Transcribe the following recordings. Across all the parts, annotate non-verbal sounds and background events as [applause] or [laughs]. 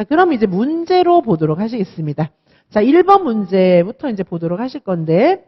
자, 그럼 이제 문제로 보도록 하시겠습니다. 자, 1번 문제부터 이제 보도록 하실 건데,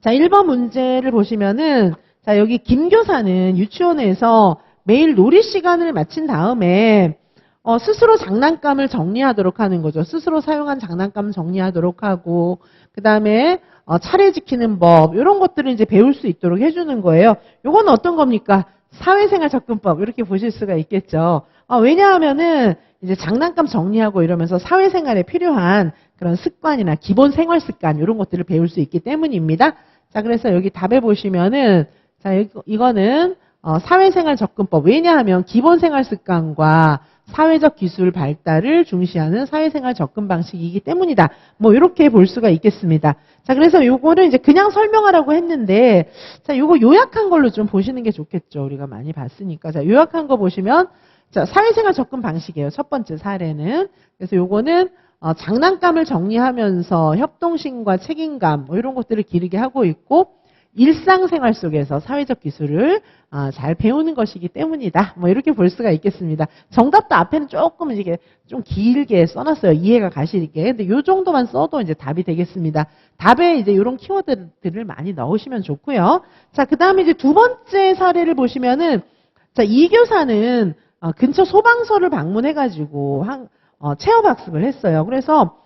자, 1번 문제를 보시면은, 자, 여기 김 교사는 유치원에서 매일 놀이 시간을 마친 다음에, 어, 스스로 장난감을 정리하도록 하는 거죠. 스스로 사용한 장난감 정리하도록 하고, 그 다음에, 어, 차례 지키는 법, 이런 것들을 이제 배울 수 있도록 해주는 거예요. 요건 어떤 겁니까? 사회생활 접근법, 이렇게 보실 수가 있겠죠. 어, 왜냐하면은, 이제 장난감 정리하고 이러면서 사회생활에 필요한 그런 습관이나 기본 생활 습관, 이런 것들을 배울 수 있기 때문입니다. 자, 그래서 여기 답에 보시면은, 자, 이거- 이거는, 어, 사회생활 접근법. 왜냐하면 기본 생활 습관과 사회적 기술 발달을 중시하는 사회생활 접근 방식이기 때문이다. 뭐 이렇게 볼 수가 있겠습니다. 자, 그래서 요거를 이제 그냥 설명하라고 했는데 자, 요거 요약한 걸로 좀 보시는 게 좋겠죠. 우리가 많이 봤으니까. 자, 요약한 거 보시면 자, 사회생활 접근 방식이에요. 첫 번째 사례는. 그래서 요거는 어, 장난감을 정리하면서 협동심과 책임감 뭐 이런 것들을 기르게 하고 있고 일상생활 속에서 사회적 기술을 아, 잘 배우는 것이기 때문이다. 뭐 이렇게 볼 수가 있겠습니다. 정답도 앞에는 조금 이게 좀 길게 써놨어요. 이해가 가시게. 근데 요 정도만 써도 이제 답이 되겠습니다. 답에 이제 이런 키워드들을 많이 넣으시면 좋고요. 자, 그 다음에 이제 두 번째 사례를 보시면은 자, 이 교사는 어, 근처 소방서를 방문해가지고 한, 어, 체험학습을 했어요. 그래서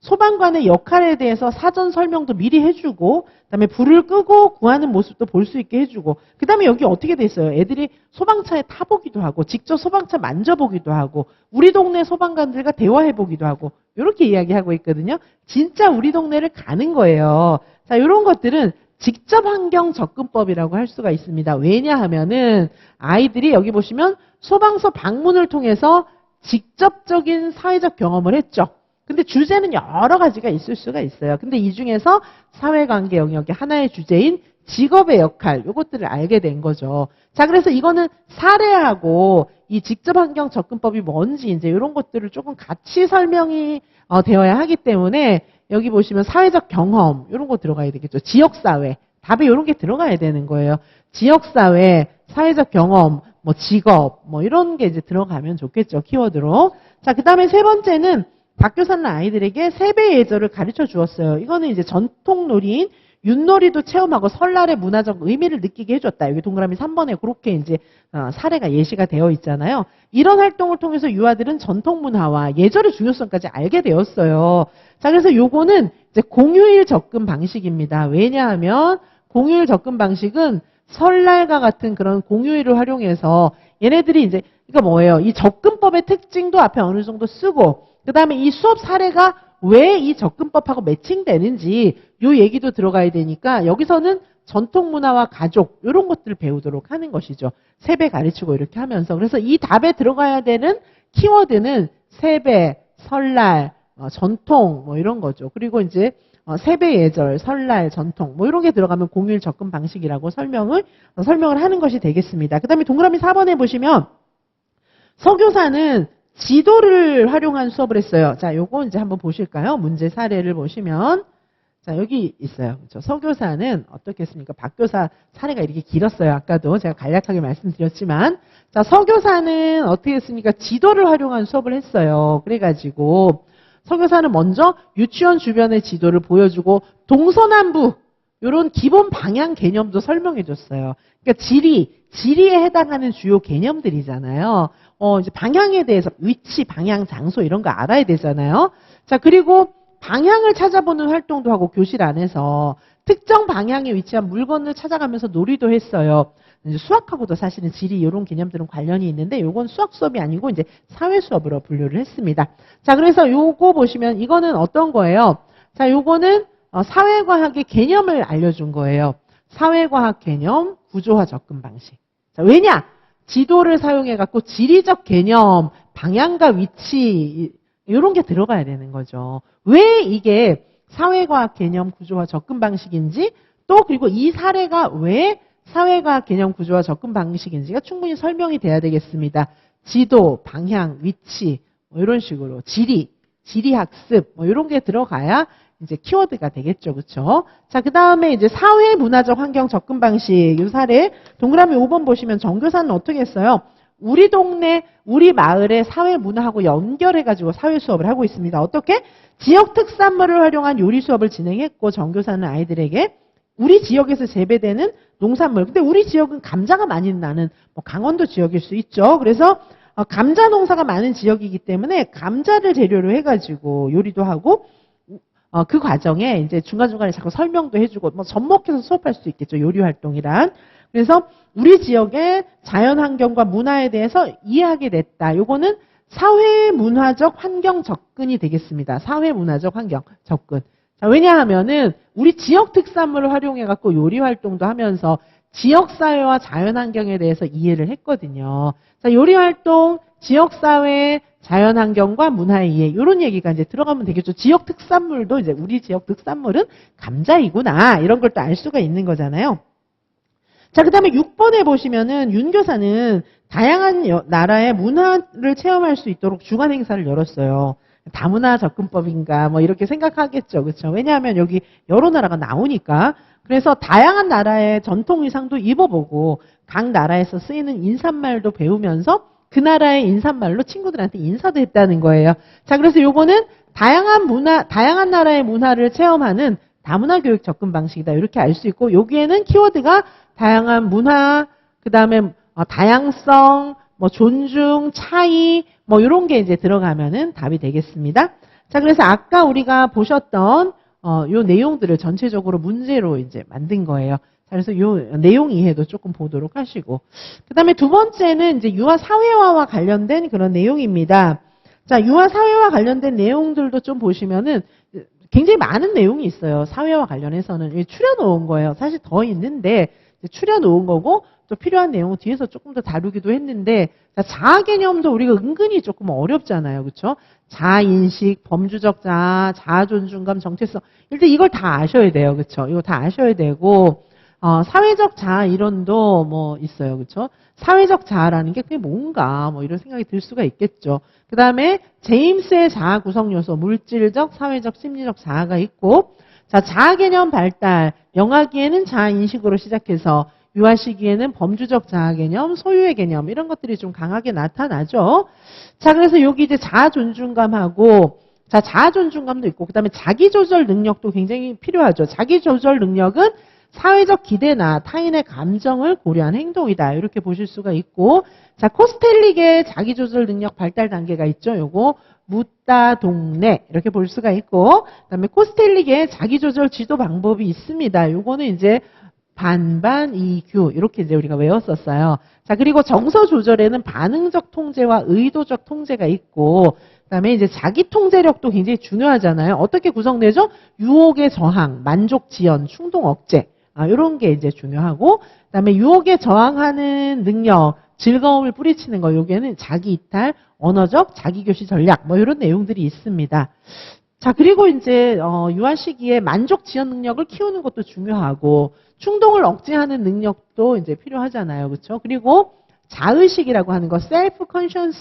소방관의 역할에 대해서 사전 설명도 미리 해주고, 그다음에 불을 끄고 구하는 모습도 볼 수 있게 해주고, 그다음에 여기 어떻게 돼 있어요? 애들이 소방차에 타보기도 하고, 직접 소방차 만져보기도 하고, 우리 동네 소방관들과 대화해보기도 하고, 이렇게 이야기하고 있거든요. 진짜 우리 동네를 가는 거예요. 자, 이런 것들은 직접 환경 접근법이라고 할 수가 있습니다. 왜냐하면은 아이들이 여기 보시면 소방서 방문을 통해서 직접적인 사회적 경험을 했죠. 근데 주제는 여러 가지가 있을 수가 있어요. 근데 이 중에서 사회관계 영역의 하나의 주제인 직업의 역할, 요것들을 알게 된 거죠. 자, 그래서 이거는 사례하고 이 직접 환경 접근법이 뭔지 이제 이런 것들을 조금 같이 설명이 어, 되어야 하기 때문에 여기 보시면 사회적 경험, 이런 거 들어가야 되겠죠. 지역사회. 답에 이런 게 들어가야 되는 거예요. 지역사회, 사회적 경험, 뭐 직업, 뭐 이런 게 이제 들어가면 좋겠죠. 키워드로. 자, 그 다음에 세 번째는 박교사는 아이들에게 세배 예절을 가르쳐 주었어요. 이거는 이제 전통 놀이인 윷놀이도 체험하고 설날의 문화적 의미를 느끼게 해줬다. 여기 동그라미 3번에 그렇게 이제 어, 사례가 예시가 되어 있잖아요. 이런 활동을 통해서 유아들은 전통 문화와 예절의 중요성까지 알게 되었어요. 자, 그래서 요거는 이제 공휴일 접근 방식입니다. 왜냐하면 공휴일 접근 방식은 설날과 같은 그런 공휴일을 활용해서 얘네들이 이제 이거 뭐예요? 이 접근법의 특징도 앞에 어느 정도 쓰고 그 다음에 이 수업 사례가 왜 이 접근법하고 매칭되는지 요 얘기도 들어가야 되니까 여기서는 전통 문화와 가족 이런 것들을 배우도록 하는 것이죠. 세배 가르치고 이렇게 하면서 그래서 이 답에 들어가야 되는 키워드는 세배, 설날, 어, 전통 뭐 이런 거죠. 그리고 이제 어, 세배 예절, 설날, 전통 뭐 이런 게 들어가면 공휴일 접근 방식이라고 설명을 어, 설명을 하는 것이 되겠습니다. 그다음에 동그라미 4번에 보시면 서교사는 지도를 활용한 수업을 했어요. 자, 요거 이제 한번 보실까요? 문제 사례를 보시면 자, 여기 있어요. 그렇죠? 서교사는 어떻게 했습니까? 박교사 사례가 이렇게 길었어요. 아까도 제가 간략하게 말씀드렸지만 자, 서교사는 어떻게 했습니까? 지도를 활용한 수업을 했어요. 그래가지고 서교사는 먼저 유치원 주변의 지도를 보여주고 동서남북 이런 기본 방향 개념도 설명해 줬어요. 그러니까 지리, 지리에 해당하는 주요 개념들이잖아요. 어, 이제 방향에 대해서 위치, 방향, 장소 이런 거 알아야 되잖아요. 자, 그리고 방향을 찾아보는 활동도 하고 교실 안에서 특정 방향에 위치한 물건을 찾아가면서 놀이도 했어요. 수학하고도 사실은 지리 이런 개념들은 관련이 있는데 이건 수학 수업이 아니고 이제 사회 수업으로 분류를 했습니다. 자, 그래서 요거 보시면 이거는 어떤 거예요? 자, 요거는 어, 사회과학의 개념을 알려준 거예요. 사회과학 개념, 구조화 접근 방식. 자, 왜냐? 지도를 사용해 갖고 지리적 개념, 방향과 위치 이런 게 들어가야 되는 거죠. 왜 이게 사회과학 개념 구조화 접근 방식인지 또 그리고 이 사례가 왜 사회과학 개념 구조화 접근 방식인지가 충분히 설명이 돼야 되겠습니다. 지도, 방향, 위치 뭐 이런 식으로 지리, 지리 학습 뭐 이런 게 들어가야 이제 키워드가 되겠죠. 그렇죠? 자, 그다음에 이제 사회 문화적 환경 접근 방식 이 사례 동그라미 5번 보시면 정교사는 어떻게 했어요? 우리 동네, 우리 마을의 사회 문화하고 연결해가지고 사회 수업을 하고 있습니다. 어떻게? 지역 특산물을 활용한 요리 수업을 진행했고, 정교사는 아이들에게 우리 지역에서 재배되는 농산물. 근데 우리 지역은 감자가 많이 나는 뭐 강원도 지역일 수 있죠. 그래서 어, 감자 농사가 많은 지역이기 때문에 감자를 재료로 해가지고 요리도 하고 어, 그 과정에 이제 중간중간에 자꾸 설명도 해주고 뭐 접목해서 수업할 수 있겠죠. 요리 활동이란. 그래서 우리 지역의 자연 환경과 문화에 대해서 이해하게 됐다. 요거는 사회 문화적 환경 접근이 되겠습니다. 사회 문화적 환경 접근. 자, 왜냐하면은 우리 지역 특산물을 활용해 갖고 요리 활동도 하면서 지역 사회와 자연 환경에 대해서 이해를 했거든요. 자, 요리 활동, 지역 사회, 자연 환경과 문화의 이해 이런 얘기가 이제 들어가면 되겠죠. 지역 특산물도 이제 우리 지역 특산물은 감자이구나 이런 걸 또 알 수가 있는 거잖아요. 자, 그 다음에 6번에 보시면은 윤교사는 다양한 여- 나라의 문화를 체험할 수 있도록 주간 행사를 열었어요. 다문화 접근법인가 뭐 이렇게 생각하겠죠. 그렇죠? 왜냐하면 여기 여러 나라가 나오니까 그래서 다양한 나라의 전통 의상도 입어보고 각 나라에서 쓰이는 인사말도 배우면서 그 나라의 인사말로 친구들한테 인사도 했다는 거예요. 자, 그래서 요거는 다양한 문화, 다양한 나라의 문화를 체험하는 다문화 교육 접근 방식이다. 이렇게 알 수 있고 여기에는 키워드가 다양한 문화, 그 다음에 다양성, 뭐 존중, 차이, 뭐 이런 게 이제 들어가면은 답이 되겠습니다. 자, 그래서 아까 우리가 보셨던 어, 요 내용들을 전체적으로 문제로 이제 만든 거예요. 자, 그래서 요 내용 이해도 조금 보도록 하시고. 그 다음에 두 번째는 이제 유아 사회화와 관련된 그런 내용입니다. 자, 유아 사회화 관련된 내용들도 좀 보시면은 굉장히 많은 내용이 있어요. 사회와 관련해서는. 추려놓은 거예요. 사실 더 있는데, 추려놓은 거고, 또 필요한 내용은 뒤에서 조금 더 다루기도 했는데, 자, 자아 개념도 우리가 은근히 조금 어렵잖아요. 그쵸? 자아 인식, 범주적 자아, 자아 존중감, 정체성. 일단 이걸 다 아셔야 돼요. 그쵸? 이거 다 아셔야 되고, 어, 사회적 자아 이론도 뭐 있어요. 그쵸? 사회적 자아라는 게 그게 뭔가 뭐 이런 생각이 들 수가 있겠죠. 그 다음에 제임스의 자아 구성 요소, 물질적, 사회적, 심리적 자아가 있고, 자, 자아 개념 발달, 영아기에는 자아 인식으로 시작해서 유아 시기에는 범주적 자아 개념, 소유의 개념 이런 것들이 좀 강하게 나타나죠. 자, 그래서 여기 이제 자아 존중감하고 자, 자아 존중감도 있고 그다음에 자기 조절 능력도 굉장히 필요하죠. 자기 조절 능력은 사회적 기대나 타인의 감정을 고려한 행동이다. 이렇게 보실 수가 있고 자, 코스텔릭의 자기 조절 능력 발달 단계가 있죠. 요거 묻다 동네 이렇게 볼 수가 있고 그다음에 코스텔릭의 자기 조절 지도 방법이 있습니다. 요거는 이제 반반 이규 이렇게 이제 우리가 외웠었어요. 자 그리고 정서 조절에는 반응적 통제와 의도적 통제가 있고 그다음에 이제 자기 통제력도 굉장히 중요하잖아요. 어떻게 구성되죠? 유혹의 저항, 만족 지연, 충동 억제 아, 이런 게 이제 중요하고 그다음에 유혹에 저항하는 능력, 즐거움을 뿌리치는 거 여기에는 자기 이탈, 언어적 자기 교시 전략 뭐 이런 내용들이 있습니다. 자, 그리고 이제, 어, 유아 시기에 만족 지연 능력을 키우는 것도 중요하고, 충동을 억제하는 능력도 이제 필요하잖아요. 그쵸? 그리고 자의식이라고 하는 거, self conscious,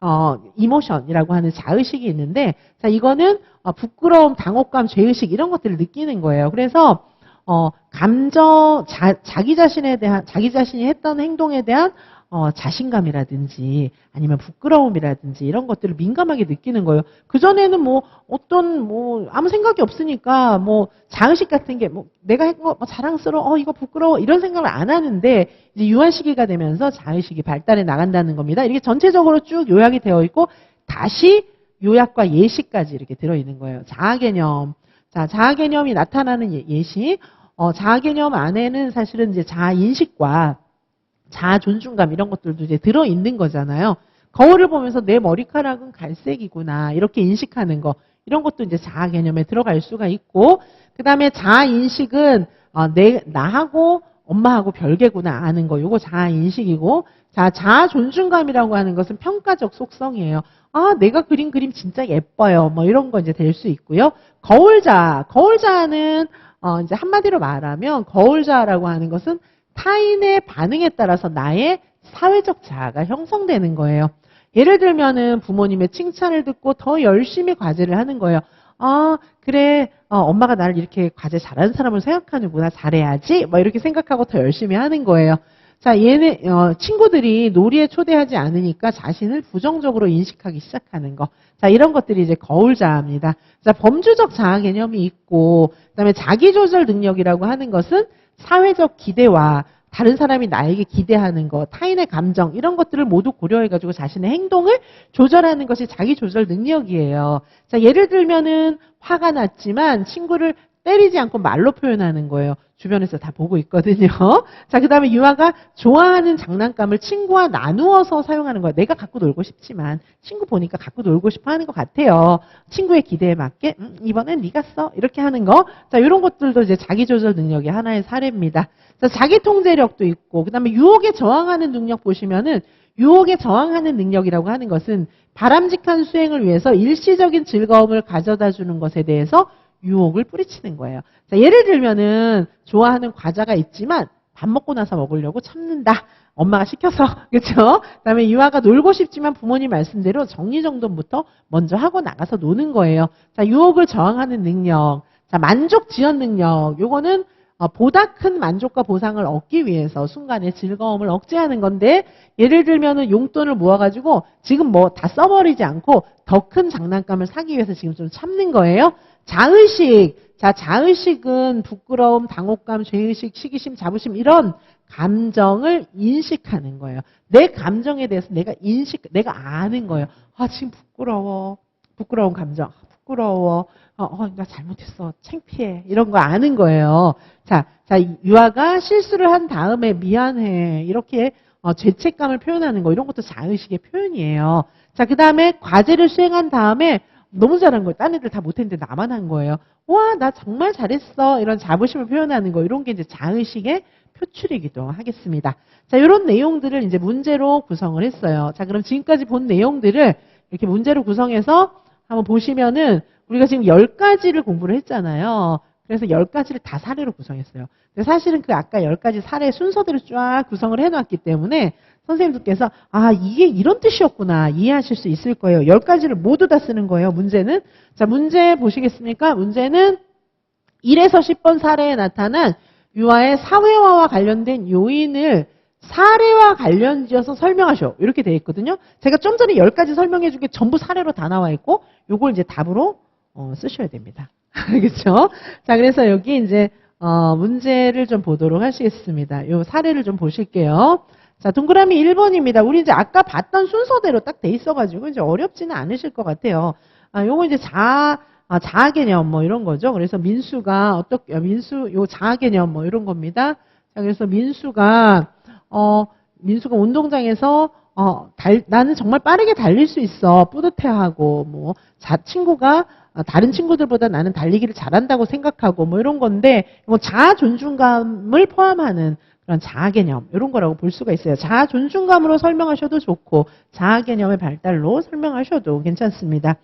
어, emotion이라고 하는 자의식이 있는데, 자, 이거는, 어, 부끄러움, 당혹감, 죄의식, 이런 것들을 느끼는 거예요. 그래서, 어, 감정, 자, 자기 자신에 대한, 자기 자신이 했던 행동에 대한 어, 자신감이라든지 아니면 부끄러움이라든지 이런 것들을 민감하게 느끼는 거예요. 그 전에는 뭐 어떤 뭐 아무 생각이 없으니까 뭐 자의식 같은 게 뭐 내가 뭐 자랑스러워, 어, 이거 부끄러워 이런 생각을 안 하는데 이제 유한 시기가 되면서 자의식이 발달해 나간다는 겁니다. 이렇게 전체적으로 쭉 요약이 되어 있고 다시 요약과 예시까지 이렇게 들어 있는 거예요. 자아 개념. 자, 자아 개념이 나타나는 예- 예시. 어, 자아 개념 안에는 사실은 이제 자아 인식과 자아 존중감 이런 것들도 이제 들어 있는 거잖아요. 거울을 보면서 내 머리카락은 갈색이구나 이렇게 인식하는 거 이런 것도 이제 자아 개념에 들어갈 수가 있고 그 다음에 자아 인식은 어, 내 나하고 엄마하고 별개구나 아는 거 요거 자아 인식이고 자 자아 존중감이라고 하는 것은 평가적 속성이에요. 아 내가 그린 그림 진짜 예뻐요 뭐 이런 거 이제 될 수 있고요. 거울자 거울자는 어, 이제 한마디로 말하면 거울자라고 하는 것은 타인의 반응에 따라서 나의 사회적 자아가 형성되는 거예요. 예를 들면은 부모님의 칭찬을 듣고 더 열심히 과제를 하는 거예요. 아, 그래, 어, 엄마가 나를 이렇게 과제 잘하는 사람을 생각하는구나, 잘해야지, 뭐 이렇게 생각하고 더 열심히 하는 거예요. 자, 얘네, 어, 친구들이 놀이에 초대하지 않으니까 자신을 부정적으로 인식하기 시작하는 거. 자, 이런 것들이 이제 거울 자아입니다. 자, 범주적 자아 개념이 있고, 그 다음에 자기 조절 능력이라고 하는 것은 사회적 기대와 다른 사람이 나에게 기대하는 것, 타인의 감정, 이런 것들을 모두 고려해 가지고 자신의 행동을 조절하는 것이 자기 조절 능력이에요. 자, 예를 들면은 화가 났지만 친구를 때리지 않고 말로 표현하는 거예요. 주변에서 다 보고 있거든요. [laughs] 자, 그 다음에 유아가 좋아하는 장난감을 친구와 나누어서 사용하는 거예요. 내가 갖고 놀고 싶지만 친구 보니까 갖고 놀고 싶어 하는 것 같아요. 친구의 기대에 맞게 음, 이번엔 네가 써 이렇게 하는 거. 자, 이런 것들도 이제 자기 조절 능력의 하나의 사례입니다. 자, 자기 통제력도 있고 그 다음에 유혹에 저항하는 능력 보시면은 유혹에 저항하는 능력이라고 하는 것은 바람직한 수행을 위해서 일시적인 즐거움을 가져다 주는 것에 대해서 유혹을 뿌리치는 거예요. 자, 예를 들면은 좋아하는 과자가 있지만 밥 먹고 나서 먹으려고 참는다. 엄마가 시켜서 [laughs] 그렇죠? 그다음에 유아가 놀고 싶지만 부모님 말씀대로 정리정돈부터 먼저 하고 나가서 노는 거예요. 자, 유혹을 저항하는 능력. 자, 만족 지연 능력. 요거는 어, 보다 큰 만족과 보상을 얻기 위해서 순간의 즐거움을 억제하는 건데 예를 들면은 용돈을 모아가지고 지금 뭐 다 써버리지 않고 더 큰 장난감을 사기 위해서 지금 좀 참는 거예요. 자의식. 자, 자의식은 부끄러움, 당혹감, 죄의식, 시기심, 자부심 이런 감정을 인식하는 거예요. 내 감정에 대해서 내가 인식, 내가 아는 거예요. 아, 지금 부끄러워. 부끄러운 감정. 부끄러워. 어, 어, 나 잘못했어. 창피해. 이런 거 아는 거예요. 자, 자, 유아가 실수를 한 다음에 미안해. 이렇게 어, 죄책감을 표현하는 거. 이런 것도 자의식의 표현이에요. 자, 그 다음에 과제를 수행한 다음에 너무 잘한 거예요. 딴 애들 다 못했는데 나만 한 거예요. 와, 나 정말 잘했어. 이런 자부심을 표현하는 거. 이런 게 이제 자의식의 표출이기도 하겠습니다. 자, 이런 내용들을 이제 문제로 구성을 했어요. 자, 그럼 지금까지 본 내용들을 이렇게 문제로 구성해서 한번 보시면은 우리가 지금 10가지를 공부를 했잖아요. 그래서 10가지를 다 사례로 구성했어요. 근데 사실은 그 아까 10가지 사례 순서대로 쫙 구성을 해놨기 때문에 선생님들께서 아 이게 이런 뜻이었구나 이해하실 수 있을 거예요. 10가지를 모두 다 쓰는 거예요. 문제는 자 문제 보시겠습니까? 문제는 1에서 10번 사례에 나타난 유아의 사회화와 관련된 요인을 사례와 관련지어서 설명하셔. 이렇게 돼 있거든요. 제가 좀 전에 10가지 설명해 준 게 전부 사례로 다 나와 있고 요걸 이제 답으로 어, 쓰셔야 됩니다. [laughs] 알겠죠? 자, 그래서 여기 이제 어, 문제를 좀 보도록 하시겠습니다. 요 사례를 좀 보실게요. 자, 동그라미 1번입니다. 우리 이제 아까 봤던 순서대로 딱 돼 있어가지고 이제 어렵지는 않으실 것 같아요. 아, 요거 이제 자아, 아, 자아 개념 뭐 이런 거죠. 그래서 민수가 어떻게, 민수, 요 자아 개념 뭐 이런 겁니다. 자, 그래서 민수가, 어, 민수가 운동장에서 어, 달, 나는 정말 빠르게 달릴 수 있어. 뿌듯해하고, 뭐, 자, 친구가 어, 다른 친구들보다 나는 달리기를 잘한다고 생각하고, 뭐 이런 건데, 뭐 자아 존중감을 포함하는 그런 자아 개념, 이런 거라고 볼 수가 있어요. 자아 존중감으로 설명하셔도 좋고, 자아 개념의 발달로 설명하셔도 괜찮습니다.